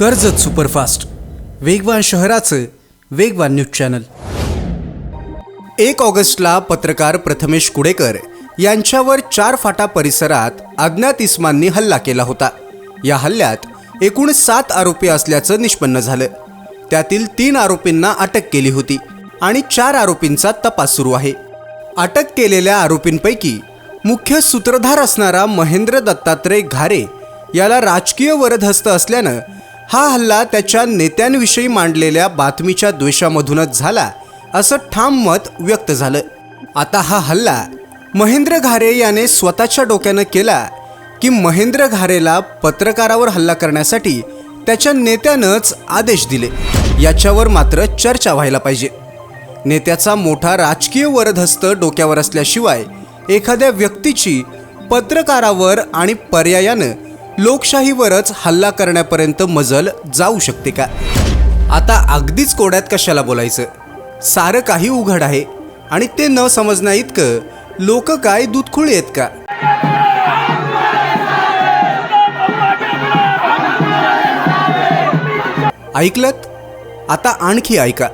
Karjat superfast. वेगवान शहराचं वेगवान न्यूज चॅनल. एक ऑगस्टला पत्रकार प्रथमेश कुडेकर यांच्यावर चार फाटा परिसरात अज्ञात इस्मांनी हल्ला केला होता. या हल्ल्यात एकूण सात आरोपी असल्याचं निष्पन्न झालं. त्यातील तीन आरोपींना अटक केली होती आणि चार आरोपींचा तपास सुरू आहे. अटक केलेल्या आरोपींपैकी मुख्य सूत्रधार असणारा महेंद्र दत्तात्रय घारे याला राजकीय वरदहस्त असल्यानं हा हल्ला त्याच्या नेत्यांविषयी मांडलेल्या बातमीच्या द्वेषामधूनच झाला असं ठाम मत व्यक्त झालं. आता हा हल्ला महेंद्र घारे याने स्वतःच्या डोक्यानं केला की महेंद्र घारेला पत्रकारावर हल्ला करण्यासाठी त्याच्या नेत्यानंच आदेश दिले. याच्यावर मात्र चर्चा व्हायला पाहिजे. नेत्याचा मोठा राजकीय वरदहस्त डोक्यावर असल्याशिवाय एखाद्या व्यक्तीची पत्रकारावर आणि पर्यायानं लोकशाहीवरच हल्ला करण्यापर्यंत मजल जाऊ शकते का? आता अगदीच कोड्यात कशाला बोलायचं? सारं काही उघड आहे आणि ते न समजण्या इतकं लोक काय दूधखुळी आहेत का? ऐकलत? आता आणखी ऐका.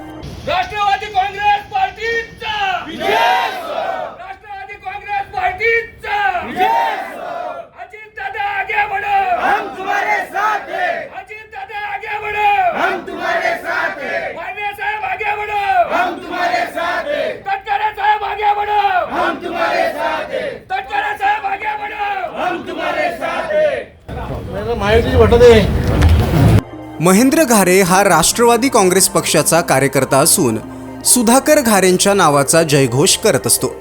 महेंद्र घारे हा राष्ट्रवादी काँग्रेस पक्षाचा कार्यकर्ता असून सुधाकर घारेंच्या नावाचा जयघोष करत असतो.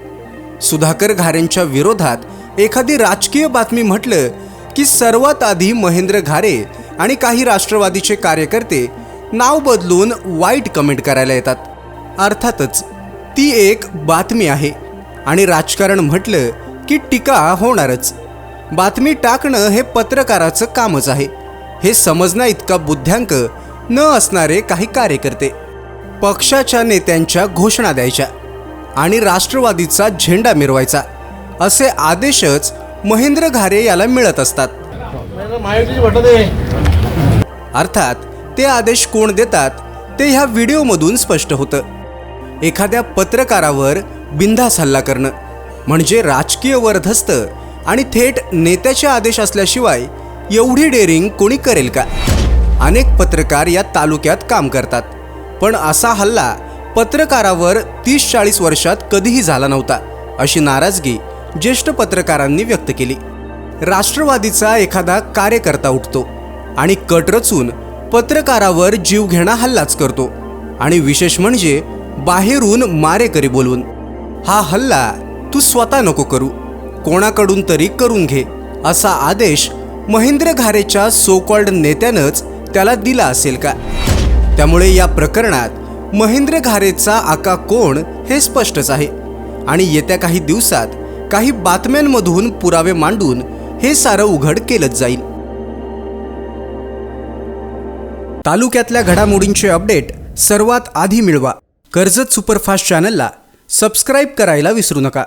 सुधाकर घारेंच्या विरोधात एखादी राजकीय बातमी म्हटलं की सर्वात आधी महेंद्र घारे आणि काही राष्ट्रवादीचे कार्यकर्ते नाव बदलून वाईट कमेंट करायला येतात. अर्थातच ती एक बातमी आहे आणि राजकारण म्हटलं की टीका होणारच. बातमी टाकणं हे पत्रकाराचं कामच आहे. हे समजण्या इतका बुद्ध्यांक न असणारे काही कार्यकर्ते. पक्षाच्या नेत्यांच्या घोषणा द्यायच्या आणि राष्ट्रवादीचा झेंडा मिरवायचा. असे आदेशच महेंद्र घारे याला मिळत असतात. अर्थात ते आदेश कोण देतात ते ह्या व्हिडिओमधून स्पष्ट होतं. एखाद्या पत्रकारावर बिंधास हल्ला करणं म्हणजे राजकीय वरधस्त आणि थेट नेत्याचे आदेश असल्याशिवाय एवढी डेअरिंग कोणी करेल का? अनेक पत्रकार या तालुक्यात काम करतात. पण असा हल्ला पत्रकारावर तीस चाळीस वर्षात कधीही झाला नव्हता अशी नाराजगी ज्येष्ठ पत्रकारांनी व्यक्त केली. राष्ट्रवादीचा एखादा कार्यकर्ता उठतो आणि कट रचून पत्रकारावर जीवघेणा हल्लाच करतो आणि विशेष म्हणजे बाहेरून मारेकरी बोलवून. हा हल्ला तू स्वतः नको करू. कोणाकडून तरी करून घे असा आदेश महेंद्र घारेच्या सोकॉल्ड नेत्यानंच त्याला दिला असेल का? त्यामुळे या प्रकरणात महेंद्र घारेचा आका कोण हे स्पष्टच आहे. आणि येत्या काही दिवसात काही बातम्यांमधून पुरावे मांडून हे सारं उघड केलंच जाईल. तालुक्यातल्या घडामोडींचे अपडेट सर्वात आधी मिळवा. कर्जत सुपरफास्ट चॅनलला सबस्क्राईब करायला विसरू नका.